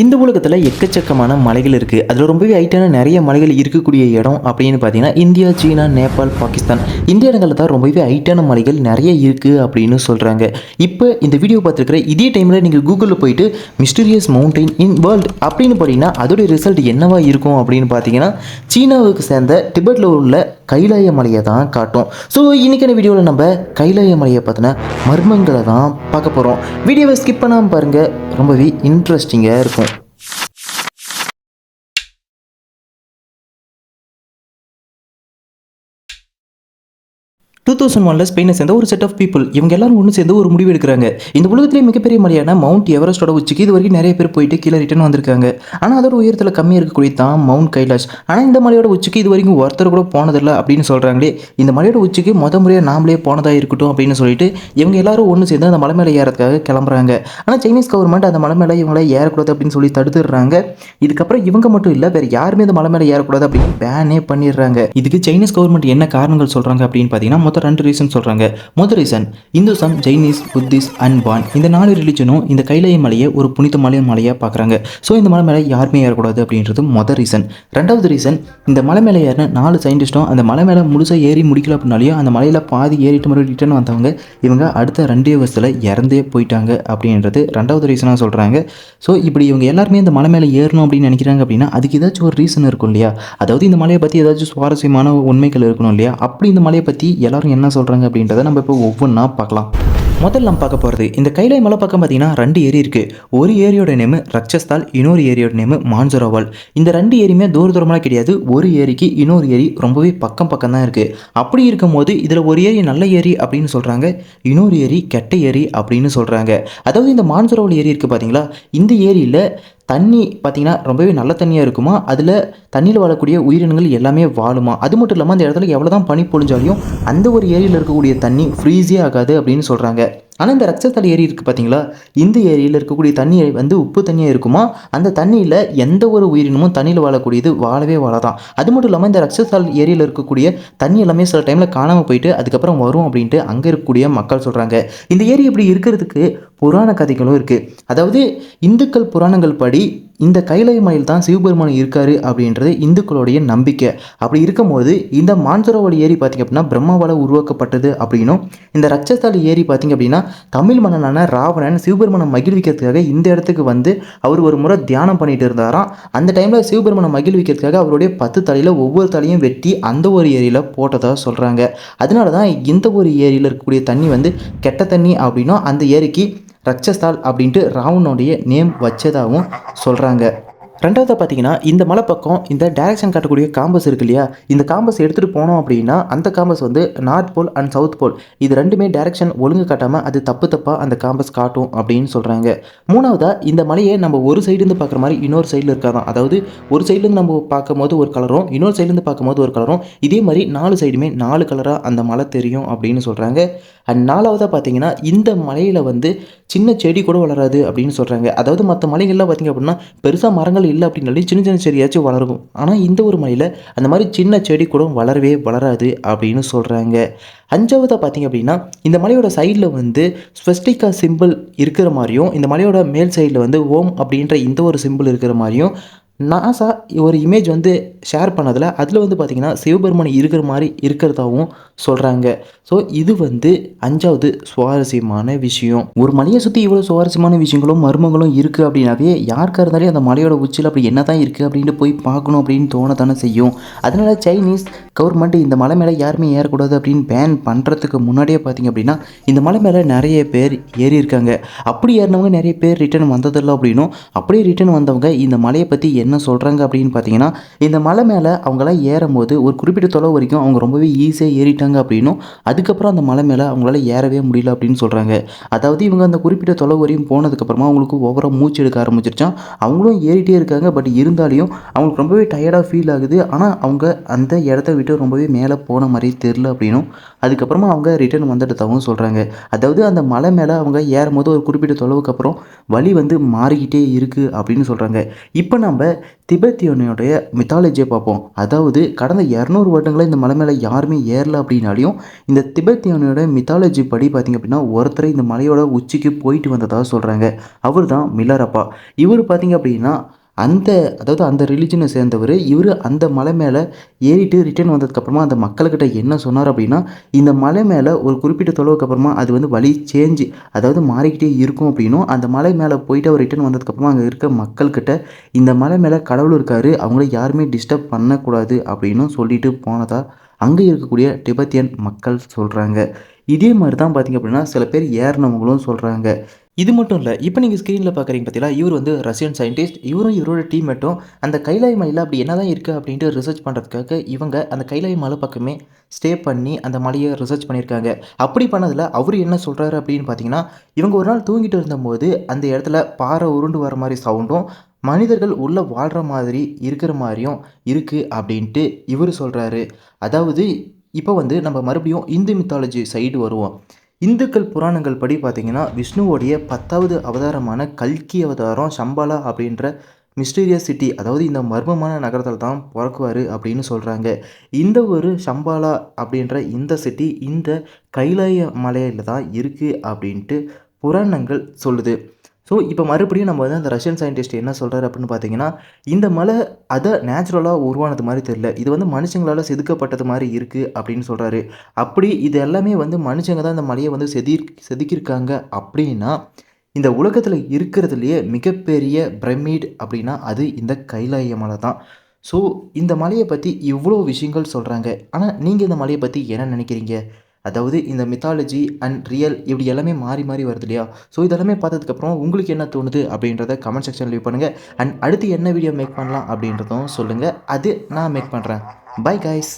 இந்த உலகத்தில் எக்கச்சக்கமான மலைகள் இருக்குது அதில் ரொம்பவே ஹைட்டான நிறைய மலைகள் இருக்கக்கூடிய இடம் அப்படின்னு பார்த்தீங்கன்னா இந்தியா சீனா நேபாள் பாகிஸ்தான். இந்த இடங்களில் தான் ரொம்பவே ஹைட்டான மலைகள் நிறைய இருக்குது அப்படின்னு சொல்கிறாங்க இப்போ இந்த வீடியோ பார்த்துருக்குற இதே டைமில் நீங்கள் கூகுளில் போயிட்டு மிஸ்டீரியஸ் மவுண்டைன் இன் வேர்ல்டு அப்படின்னு பார்த்தீங்கன்னா அதோடைய ரிசல்ட் என்னவா இருக்கும் அப்படின்னு பார்த்தீங்கன்னா சீனாவுக்கு சேர்ந்த டிபெட்டில் உள்ள கைலாய மலையை தான் காட்டும். ஸோ இன்றைக்கான வீடியோவில் நம்ம கைலாய மலையை பார்த்தினா மர்மங்களை தான் பார்க்க போகிறோம் வீடியோவை ஸ்கிப் பண்ணாமல் பாருங்கள் ரொம்பவே இன்ட்ரெஸ்டிங்காக இருக்கும். டூ தௌசண்ட் ஒன்ல ஸ்பெயினை சேர்ந்த ஒரு செட் ஆஃப் பீப்புள் இவங்க எல்லாரும் ஒன்று சேர்ந்து ஒரு முடிவு எடுக்கிறாங்க. இந்த உலகத்திலே மிகப்பெரிய மலையான மவுண்ட் எவரெஸ்டோட உச்சிக்கு இது வரைக்கும் நிறைய பேர் போயிட்டு கீழே ரிட்டர்ன் வந்திருக்காங்க. ஆனால் அதோட உயரத்தில் கம்மியாக இருக்கக்கூடிய தான் மவுண்ட் கைலாஷ் ஆனால் இந்த மலையோட உச்சிக்கு இது வரைக்கும் ஒருத்தர் கூட போனதில்லை அப்படின்னு சொல்கிறாங்களே இந்த மலையோட உச்சிக்கு முத முறையாக நாமளே போனதாக இருக்கட்டும் அப்படின்னு சொல்லிட்டு இவங்க எல்லாரும் ஒன்று சேர்ந்து அந்த மலை மேலே ஏறதுக்காக கிளம்புறாங்க. ஆனால் சைனீஸ் கவர்மெண்ட் அந்த மலை மேலே இவங்களை ஏறக்கூடாது அப்படின்னு சொல்லி தடுத்துடுறாங்க. இதுக்கப்புறம் இவங்க மட்டும் இல்லை வேறு யாருமே இந்த மலை மேலே ஏறக்கூடாது அப்படின்னு பேனே பண்ணிடுறாங்க. இதுக்கு சைனீஸ் கவர்மெண்ட் என்ன காரணங்கள் சொல்கிறாங்க அப்படின்னு பார்த்தீங்கன்னா மொத்தம் ரெண்டு ரீசன் சொல்கிறாங்க முதல் ரீசன் இந்துசம் ஜைனீஸ் புத்திஸ் அண்ட் பான் இந்த நாலு ரிலிஜனும் இந்த கைலாய மலையை ஒரு புனித மலை மலையாக பார்க்குறாங்க ஸோ இந்த மலை மேலே யாருமே ஏறக்கூடாது அப்படின்றது மொதல் ரீசன் ரெண்டாவது ரீசன் இந்த மலை மேலே ஏறின நாலு சயின்டிஸ்ட்டும் அந்த மலை மேலே முழுசாக ஏறி முடிக்கல அப்படின்னாலையும் அந்த மலையில் பாதி ஏறிட்டு மறுபடியும் ரிட்டர்ன் வந்தவங்க இவங்க அடுத்த ரெண்டே வருஷத்தில் இறந்தே போயிட்டாங்க அப்படின்றது ரெண்டாவது ரீசனாக சொல்கிறாங்க ஸோ இப்படி இவங்க எல்லாருமே இந்த மலை மேலே ஏறணும் அப்படின்னு நினைக்கிறாங்க அப்படின்னா அதுக்கு ஏதாச்சும் ஒரு ரீசன் இருக்கும் இல்லையா? அதாவது இந்த மலையை பற்றி ஏதாச்சும் சுவாரஸ்யமான உண்மைகள் இருக்கணும் இல்லையா? அப்படி இந்த மலையை பற்றி எல்லாரும் என்ன சொல்கிறாங்க அப்படின்றத நம்ம இப்போ ஒவ்வொன்றா பார்க்கலாம். முதல்ல நம்ம பார்க்க போகிறது இந்த கைலை மலை பக்கம் பார்த்தீங்கன்னா ரெண்டு ஏரி இருக்குது ஒரு ஏரியோட நேமு ரக்ஷஸ்தால் இன்னொரு ஏரியோட நேமு மான்சரோவால். இந்த ரெண்டு ஏரியுமே தூர தூரமாக கிடையாது. ஒரு ஏரிக்கு இன்னொரு ஏரி ரொம்பவே பக்கம் பக்கம் தான் இருக்குது அப்படி இருக்கும்போது இதில் ஒரு ஏரி நல்ல ஏரி அப்படின்னு சொல்கிறாங்க இன்னொரு ஏரி கெட்ட ஏரி அப்படின்னு சொல்கிறாங்க அதாவது இந்த மான்சரோவல் ஏரி இருக்குது பார்த்தீங்களா இந்த ஏரியில் தண்ணி பார்த்தீங்கன்னா ரொம்பவே நல்ல தண்ணியாக இருக்குமா? அதில் தண்ணியில் வாழக்கூடிய உயிரினங்கள் எல்லாமே வாழுமா? அது மட்டும் இல்லாமல் அந்த இடத்துல எவ்வளோ தான் பனி பொழிஞ்சாலையும் அந்த ஒரு ஏரியில் இருக்கக்கூடிய தண்ணி ஃப்ரீஸே ஆகாது அப்படின்னு சொல்கிறாங்க ஆனால் இந்த ரக்ஷத்தால் ஏரி இருக்குது பார்த்தீங்களா இந்த ஏரியில் இருக்கக்கூடிய தண்ணி வந்து உப்பு தண்ணியாக இருக்குமா? அந்த தண்ணியில் எந்த ஒரு உயிரினமும் தண்ணியில் வாழக்கூடியது வாழவே வாழதான். அது மட்டும் இல்லாமல் இந்த ரக்ஷத்தால் ஏரியில் இருக்கக்கூடிய தண்ணி எல்லாமே சில டைமில் காணாமல் போயிட்டு அதுக்கப்புறம் வரும் அப்படின்ட்டு அங்கே இருக்கக்கூடிய மக்கள் சொல்கிறாங்க இந்த ஏரி இப்படி இருக்கிறதுக்கு புராண கதைகளும் இருக்குது அதாவது இந்துக்கள் புராணங்கள் படி இந்த கைலை மலையில் தான் சிவபெருமான் இருக்காரு அப்படின்றது இந்துக்களுடைய நம்பிக்கை. அப்படி இருக்கும்போது இந்த மான்சரோவல் ஏரி பார்த்திங்க அப்படின்னா பிரம்மாவால் உருவாக்கப்பட்டது அப்படின்னும் இந்த ரட்சஸ்தாலி ஏரி பார்த்திங்க அப்படின்னா தமிழ் மன்னனான ராவணன் சிவபெருமனை மகிழ்விக்கிறதுக்காக இந்த இடத்துக்கு வந்து அவர் ஒரு முறை தியானம் பண்ணிட்டு இருந்தாராம். அந்த டைமில் சிவபெருமனை மகிழ்விக்கிறதுக்காக அவருடைய பத்து தலையில் ஒவ்வொரு தலையும் வெட்டி அந்த ஒரு ஏரியில் போட்டதாக சொல்கிறாங்க அதனால தான் இந்த ஒரு ஏரியில் இருக்கக்கூடிய தண்ணி வந்து கெட்ட தண்ணி அப்படின்னும் அந்த ஏரிக்கு ரக்ஷஸ்தால் அப்படின்ட்டு ராவனுடைய நேம் வச்சதாகவும் சொல்கிறாங்க ரெண்டாவது பார்த்தீங்கன்னா இந்த மலை பக்கம் இந்த டைரக்ஷன் காட்டக்கூடிய காம்பஸ் இருக்கு இல்லையா? இந்த காம்பஸ் எடுத்துகிட்டு போனோம் அப்படின்னா அந்த காம்பஸ் வந்து north pole and south pole இது ரெண்டுமே டைரக்ஷன் ஒழுங்கு காட்டாமல் அது தப்பு தப்பாக அந்த காம்பஸ் காட்டும் அப்படின்னு சொல்கிறாங்க மூணாவதாக இந்த மலையை நம்ம ஒரு சைடுலேருந்து பார்க்குற மாதிரி இன்னொரு சைடில் இருக்காதான். அதாவது ஒரு சைட்லேருந்து நம்ம பார்க்கும்போது ஒரு கலரும் இன்னொரு சைட்லேருந்து பார்க்கும்போது ஒரு கலரும் இதே மாதிரி நாலு சைடுமே நாலு கலராக அந்த மலை தெரியும் அப்படின்னு சொல்கிறாங்க அண்ட் நாலாவதாக பார்த்தீங்கன்னா இந்த மலையில் வந்து சின்ன செடி கூட வளராது அப்படின்னு சொல்கிறாங்க அதாவது மற்ற மலைகள்லாம் பார்த்திங்க அப்படின்னா பெருசாக மரங்கள் இல்லை அப்படின்னாலும் சின்ன சின்ன செடியாச்சும் வளரும் ஆனால் இந்த ஒரு மலையில் அந்த மாதிரி சின்ன செடி கூட வளரவே வளராது அப்படின்னு சொல்கிறாங்க அஞ்சாவதாக பார்த்தீங்க அப்படின்னா இந்த மலையோட சைடில் வந்து ஸ்வெஸ்டிகா சிம்பிள் இருக்கிற மாதிரியும் இந்த மலையோட மேல் சைடில் வந்து ஓம் அப்படின்ற இந்த ஒரு சிம்பிள் இருக்கிற மாதிரியும் நாசா ஒரு இமேஜ் வந்து ஷேர் பண்ணதில் அதில் வந்து பார்த்திங்கன்னா சிவபெருமான் இருக்கிற மாதிரி இருக்கிறதாகவும் சொல்கிறாங்க ஸோ இது வந்து அஞ்சாவது சுவாரஸ்யமான விஷயம். ஒரு மலையை சுற்றி இவ்வளோ சுவாரஸ்யமான விஷயங்களும் மர்மங்களும் இருக்குது அப்படின்னாவே யாருக்காக இருந்தாலும் அந்த மலையோட உச்சியில் அப்படி என்ன தான் இருக்குது அப்படின்ட்டு போய் பார்க்கணும் அப்படின்னு தோண தானே செய்யும். அதனால் சைனீஸ் கவர்மெண்ட் இந்த மலை மேலே யாருமே ஏறக்கூடாது அப்படின்னு பேன் பண்ணுறதுக்கு முன்னாடியே பார்த்திங்க அப்படின்னா இந்த மலை மேலே நிறைய பேர் ஏறி இருக்காங்க. அப்படி ஏறினவங்க நிறைய பேர் ரிட்டர்ன் வந்ததில்லை அப்படின்னும் அப்படியே ரிட்டர்ன் வந்தவங்க இந்த மலையை பற்றி என்ன என்ன சொல்கிறாங்க அப்படின்னு பார்த்தீங்கன்னா இந்த மலை மேலே அவங்களாம் ஏறும்போது ஒரு குறிப்பிட்ட தொலைவு வரைக்கும் அவங்க ரொம்பவே ஈஸியாக ஏறிட்டாங்க அப்படின்னும் அதுக்கப்புறம் அந்த மலை மேலே அவங்களால ஏறவே முடியல அப்படின்னு சொல்கிறாங்க அதாவது இவங்க அந்த குறிப்பிட்ட தொலைவு வரையும் போனதுக்கப்புறமா அவங்களுக்கு ஓவராக மூச்சு எடுக்க ஆரம்பிச்சிருச்சான் அவங்களும் ஏறிட்டே இருக்காங்க பட் இருந்தாலையும் அவங்களுக்கு ரொம்பவே டயர்டாக ஃபீல் ஆகுது. ஆனால் அவங்க அந்த இடத்த விட்டு ரொம்பவே மேலே போன மாதிரி தெரில அப்படின்னும் அதுக்கப்புறமா அவங்க ரிட்டர்ன் வந்துட்டதாகவும் சொல்கிறாங்க அதாவது அந்த மலை மேலே அவங்க ஏறும்போது ஒரு குறிப்பிட்ட தொலைவுக்கு அப்புறம் வழி வந்து மாறிக்கிட்டே இருக்குது அப்படின்னு சொல்கிறாங்க இப்போ நம்ம திபெத்தியனுடைய மித்தாலஜியை பார்ப்போம். அதாவது கடந்த இரநூறு வருடங்களில் இந்த மலை மேலே யாருமே ஏறல அப்படின்னாலையும் இந்த திபெத்தியனோட மித்தாலஜி படி பார்த்திங்க அப்படின்னா ஒருத்தரை இந்த மலையோட உச்சிக்கு போயிட்டு வந்ததாக சொல்கிறாங்க அவர் தான் மில்லரப்பா. இவர் பார்த்திங்க அப்படின்னா அந்த அதாவது அந்த ரிலிஜனை சேர்ந்தவர் இவர் அந்த மலை மேலே ஏறிட்டு ரிட்டர்ன் வந்ததுக்கப்புறமா அந்த மக்கள்கிட்ட என்ன சொன்னார் அப்படின்னா இந்த மலை மேலே ஒரு குறிப்பிட்ட தொலைவுக்கு அப்புறமா அது வந்து வழி சேஞ்சு அதாவது மாறிக்கிட்டே இருக்கும் அப்படின்னும் அந்த மலை மேலே போயிட்டு அவர் ரிட்டர்ன் வந்ததுக்கப்புறமா அங்கே இருக்க மக்கள்கிட்ட இந்த மலை மேலே கடவுள் இருக்காரு அவங்கள யாருமே டிஸ்டர்ப் பண்ணக்கூடாது அப்படின்னும் சொல்லிட்டு போனதாக அங்கே இருக்கக்கூடிய டிபத்தியன் மக்கள் சொல்கிறாங்க இதே மாதிரி தான் பார்த்திங்க அப்படின்னா சில பேர் ஏறினவங்களும் சொல்கிறாங்க இது மட்டும் இல்லை இப்போ நீங்கள் ஸ்க்ரீனில் பார்க்குறீங்க பார்த்தீங்களா இவர் வந்து ரஷ்யன் சயின்டிஸ்ட் இவரும் இவரோட டீம்மேட்டும் அந்த கைலாய் மலையில் அப்படி என்ன தான் இருக்குது அப்படின்ட்டு ரிசர்ச் பண்ணுறதுக்காக இவங்க அந்த கைலாய் மலை பக்கமே ஸ்டே பண்ணி அந்த மலையை ரிசர்ச் பண்ணியிருக்காங்க. அப்படி பண்ணதில் அவர் என்ன சொல்கிறாரு அப்படின்னு பார்த்தீங்கன்னா இவங்க ஒரு நாள் தூங்கிட்டு இருந்தபோது அந்த இடத்துல பாறை உருண்டு வர மாதிரி சவுண்டும் மனிதர்கள் உள்ளே வாழ்கிற மாதிரி இருக்கிற மாதிரியும் இருக்குது அப்படின்ட்டு இவர் சொல்கிறாரு அதாவது இப்போ வந்து நம்ம மறுபடியும் இந்து மித்தாலஜி சைடு வருவோம். இந்துக்கள் புராணங்கள் படி பார்த்திங்கன்னா விஷ்ணுவோடைய பத்தாவது அவதாரமான கல்கி அவதாரம் சம்பாலா அப்படின்ற மிஸ்டீரியஸ் சிட்டி அதாவது இந்த மர்மமான நகரத்தில் தான் பிறக்குவார் அப்படின்னு சொல்கிறாங்க இந்த ஒரு சம்பாலா அப்படின்ற இந்த சிட்டி இந்த கைலாய மலையில் தான் இருக்குது அப்படின்ட்டு புராணங்கள் சொல்லுது. ஸோ இப்போ மறுபடியும் நம்ம வந்து அந்த ரஷ்யன் சயின்டிஸ்ட் என்ன சொல்கிறாரு அப்படின்னு பார்த்தீங்கன்னா இந்த மலை அதை நேச்சுரலாக உருவானது மாதிரி தெரியல. இது வந்து மனுஷங்களால் செதுக்கப்பட்டது மாதிரி இருக்குது அப்படின்னு சொல்கிறாரு அப்படி இது எல்லாமே வந்து மனுஷங்க தான் இந்த மலையை வந்து செதி செதுக்கியிருக்காங்க அப்படின்னா இந்த உலகத்தில் இருக்கிறதுலையே மிகப்பெரிய பிரமிட் அப்படின்னா அது இந்த கைலாய மலை தான். ஸோ இந்த மலையை பற்றி இவ்வளோ விஷயங்கள் சொல்கிறாங்க ஆனால் நீங்கள் இந்த மலையை பற்றி என்ன நினைக்கிறீங்க? அதாவது இந்த மித்தாலஜி அண்ட் ரியல் இப்படி எல்லாமே மாறி மாறி வருது இல்லையா? ஸோ இதெல்லாமே பார்த்ததுக்கப்புறம் உங்களுக்கு என்ன தோணுது அப்படின்றத கமெண்ட் செக்ஷன் லீவ் பண்ணுங்கள் அண்ட் அடுத்து என்ன வீடியோ மேக் பண்ணலாம் அப்படின்றதும் சொல்லுங்கள் அது நான் மேக் பண்ணுறேன் பை கைஸ்